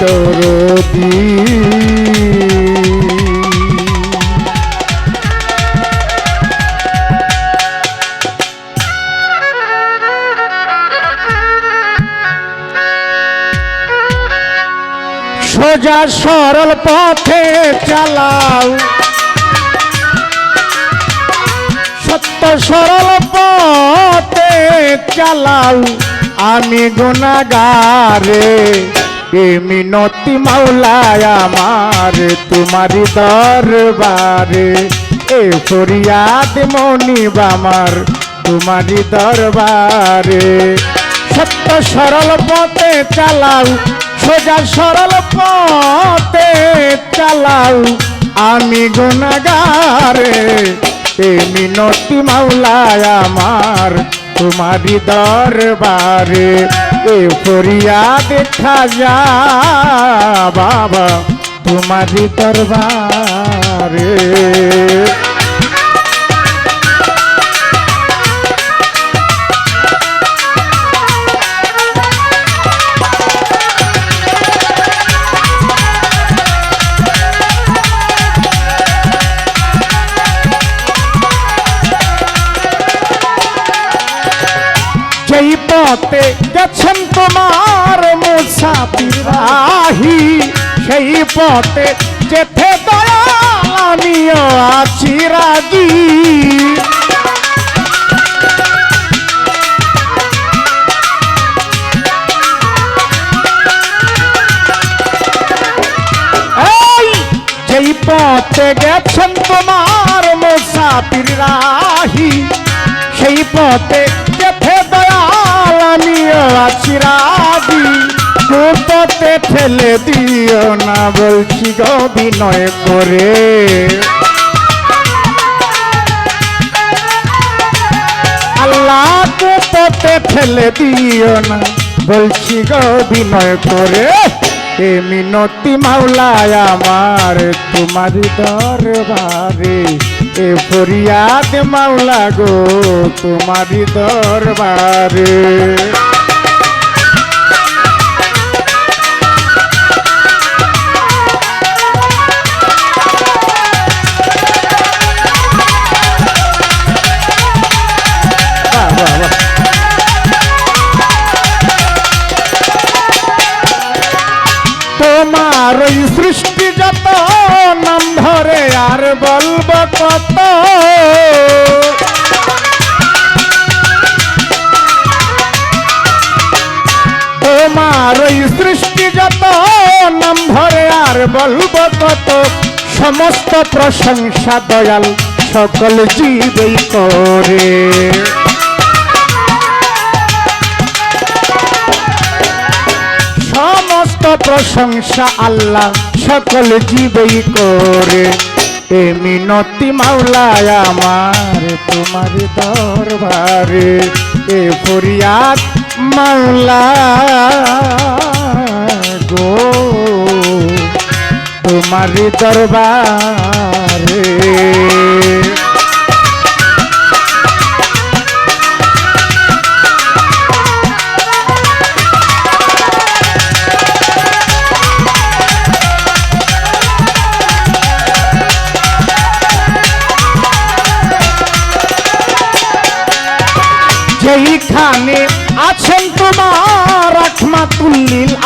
দরদি। সোজা সরল পথে চালাও। সত্য সরল পথে চালাও। আমি গুণাগারে এ মিনতি মাওলায় আমার, তোমারি দরবারে। এ ফরিয়াদ মনিব আমার তোমারি দরবারে। সত্য সরল পথে চালাও, সোজা সরল পথে চালাও। আমি গুণাগারে, এ মিনতি মাওলায় আমার, তোমারি দরবারে। এ ফরিয়াদ খাজা বাবা তোমারি দরবারে পথে গেছেন তোমার মুসাফির রাহি। সেই পথে যেতে দয়াল আমিও আছি যেই পথে গেছেন তোমার মুসাফির রাহি, সেই পথে আমিও আছি রাজি পথে ঠেলে দিও না বলছি গো বিনয় করে। আল্লাহ পথে ঠেলে দিও না বলছি গো বিনয় করে। এ মিনতি মাওলায় আমার তোমার দরবারে, এ ফরিয়াদ মাওলা গো তোমার দরবারে। কত? তোমার ওই সৃষ্টি যত, নাম ধরে আর বলব কত। সমস্ত প্রশংসা দয়াল সকল জীবই করে। সমস্ত প্রশংসা আল্লাহ সকল জীবই করে। এ মিনতি মাওলায় আমার তোমার দরবারে এ ফরিয়াদ মাওলা গো। তোমার দরবারে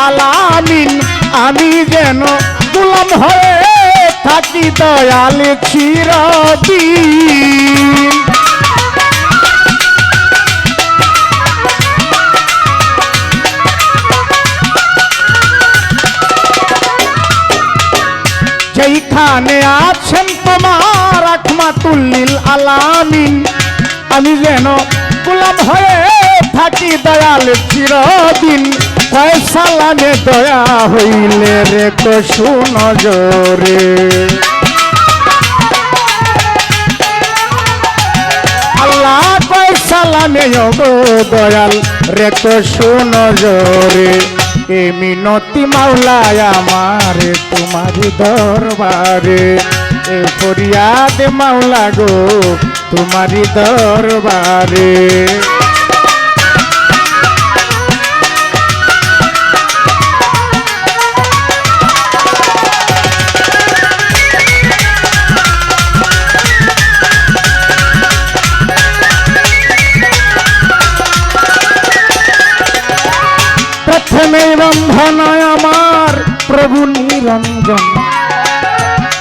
আলামিন আমি যেন গোলাম হয়ে থাকি দয়াল চিরদিন। যেইখানে আছেন তোমার রহমাতুল্লিল আলামিন, আমি যেন গোলাম হয়ে থাকি দয়াল চিরদিন। ফয়সালানে দয়া হইলে রে তো সুনজরে আল্লাহ ফয়সালানে গো দয়াল, রে তো সুনজরে এ মিনতি মাওলায় আমার, তোমার দরবারে। এ ফরিয়াদ মাওলা গো, তোমারি দরবারে। নেই বন্ধনায় আমার প্রভু নিরঞ্জন।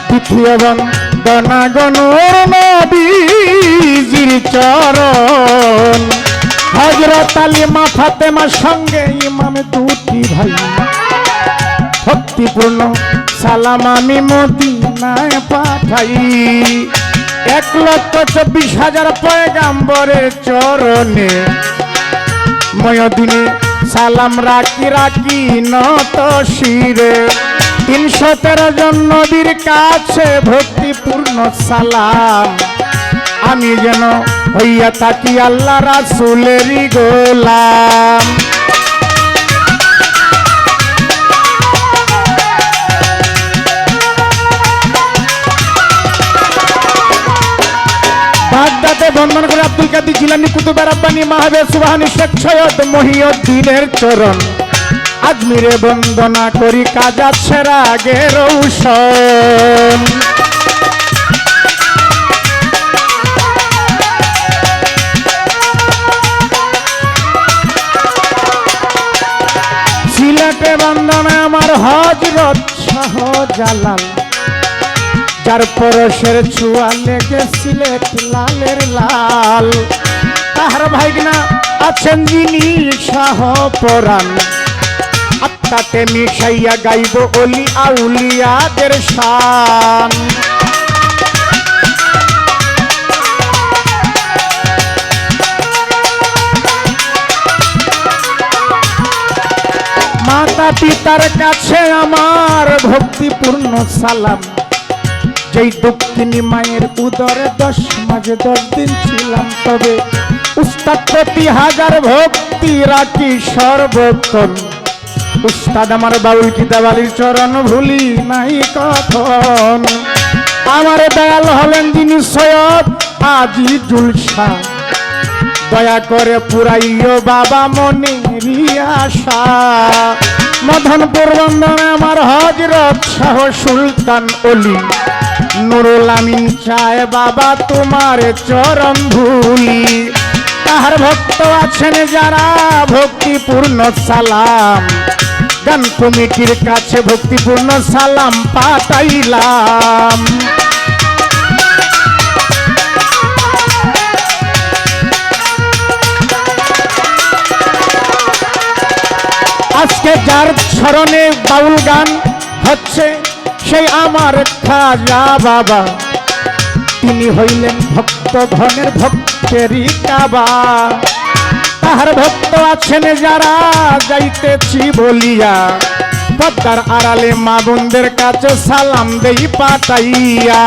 দ্বিতীয় চরণ। হজরত আলী ফাতেমার সঙ্গে ইমাম দুটি ভাই। ভক্তিপূর্ণ সালাম আমি মদিনায় পাঠাই। এক লক্ষ চব্বিশ হাজার পয়গাম্বরের চরণে। ময়দিনে সালাম রাখি রাখি নত শিরে। তিনশো তেরো জন নদীর কাছে ভক্তিপূর্ণ সালাম। আমি যেন হইয়া থাকি আল্লাহ রাসুলেরই গোলাম। বাগদাদে বন্ধন করে আব্দুল কাদের জিলানি কুতুবের আব্বানি মাহবে সুবহানি শেখ সৈয়দ মহিউদ্দিনের চরণ। আজমিরে বন্দনা করি কাজা ছেড়া গে রৌশন সিলেটে বন্দনা আমার হজরত শাহ জালাল যার পরশের ছুয়া লেগে সিলেট লালের লাল। তাহার ভাইগনা আছেন যিনি শাহ পরাণ। আত্মাতে মিশাইয়া গাইব অলি আউলিয়াদের শান। মাতা পিতার কাছে আমার ভক্তিপূর্ণ সালাম। যেই দক্ষিণী মায়ের উদরে দশ মাঝে দশ দিন ছিলাম তবে উস্তাদ প্রতি হাজার ভক্তি রাখি সর্বক্ষণ উস্তাদ আমার বাউল কিতাবালির চরণ ভুলি নাই কথন। আমার দয়াল হলেন যিনি সৈয়দ আজি জুলসা দয়া করে পুরাইও বাবা মনে আশা। মদনপুর বন্দনে আমার হজরত শাহ সুলতান অলি। নুরুল আমিন চায় বাবা তোমার চরণ ধুলি। তাহার ভক্ত আছেন যারা, ভক্তিপূর্ণ সালাম। গান কমিটির কাছে ভক্তিপূর্ণ সালাম পাঠাইলাম। আজকে যার স্মরণে বাউল গান হচ্ছে সেই আমার খাজা বাবা। তিনি হইলেন ভক্ত, ধনের ভক্তেরই কাবা। তাহার ভক্ত আছেন যারা, যাইতেছি বলিয়া। পদ্মার আড়ালে মা বোনদের কাছে সালাম দেই পাঠাইয়া।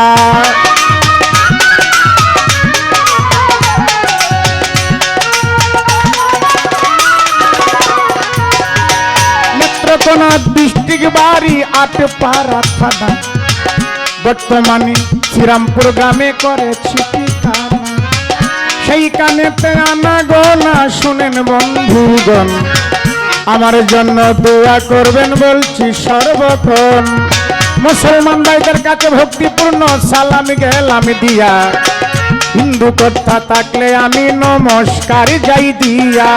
নেত্রকোনা ডিস্ট্রিক্ট বাড়ি আটপাড়া থানা। বর্তমানে শ্রীরামপুর গ্রামে করেছি ঠিকানা সেই কানেতে আনা গোনা শুনেন বন্ধুগণ। আমার জন্য দোয়া করবেন বলছি সর্বক্ষণ মুসলমান ভাইদের কাছে ভক্তিপূর্ণ সালাম গেলাম দিয়া। হিন্দু কথা থাকলে আমি নমস্কার যাই দিয়া।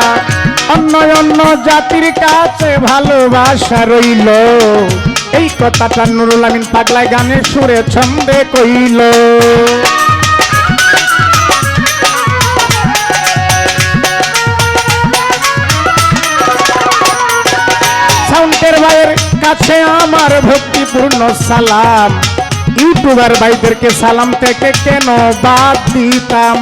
অন্য অন্য জাতির কাছে ভালোবাসা রইল। এই কথাটা নুরুল আমিন পাগলায় গানে সুরে ছন্দে কইল। সাউন্ডের ভাইয়ের কাছে আমার ভক্তিপূর্ণ সালাম। ইউটিউবার ভাইদেরকে সালাম থেকে কেন বাদ দিতাম?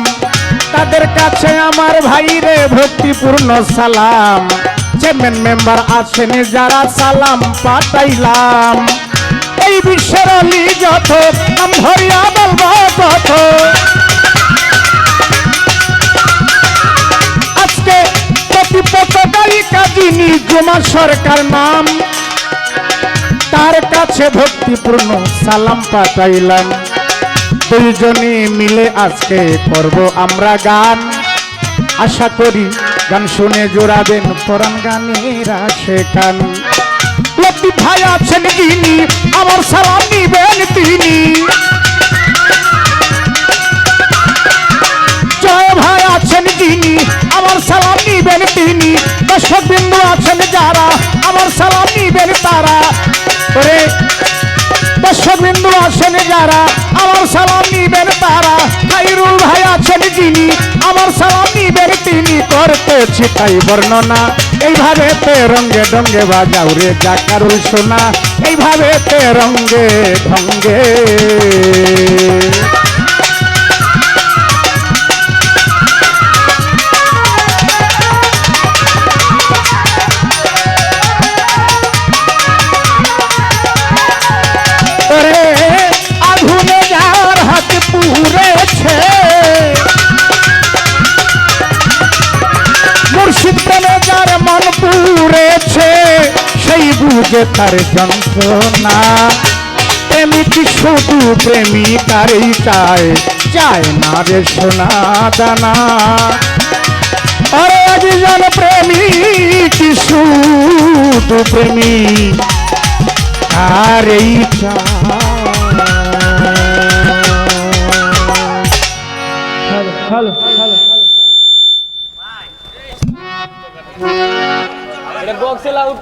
তাদের কাছে আমার ভাইরে ভক্তিপূর্ণ সালাম। চেয়ারম্যান মেম্বার আছেন, যারা সালাম পাঠাইলাম। এই বিশ্বের অলি যত ধরিয়া বলব তত। আজকে প্রতিপদায়িকা যিনি জমা সরকার নাম। তার কাছে ভক্তিপূর্ণ সালাম পাঠাইলাম। দুইজনে মিলে আজকে করব আমরা গান। আশা করি গান শুনে জোড়াবেন পরাণ গানের আসে কান। লতিফ ভাই আছেন যিনি আমার সালাম নিবেন তিনি। জয় ভাই আছেন যিনি আমার সালাম নিবেন তিনি। দর্শক বিন্দু আছেন যারা, আমার সালাম নিবেন তারা। দর্শক বিন্দু আছেন যারা, আমার সালাম নিবেন তারা। খাইরুল ভাই আছেন যিনি, আমার সালাম নিবেন তিনি। করতেছি তাই বর্ণনা, এইভাবে তে রঙ্গে ডঙ্গে বাজাও রে জাকারুল সোনা। এইভাবে তে রঙ্গে ঢঙ্গে। বুঝে তার যন্ত্রণা। প্রেমিক শুধু প্রেমিকারই চায় চায় না রে সোনা দানা। আরে একজন প্রেমিক শুধু প্রেমিক আর এই। হ্যালো হ্যালো হ্যালো বক্সে লাউড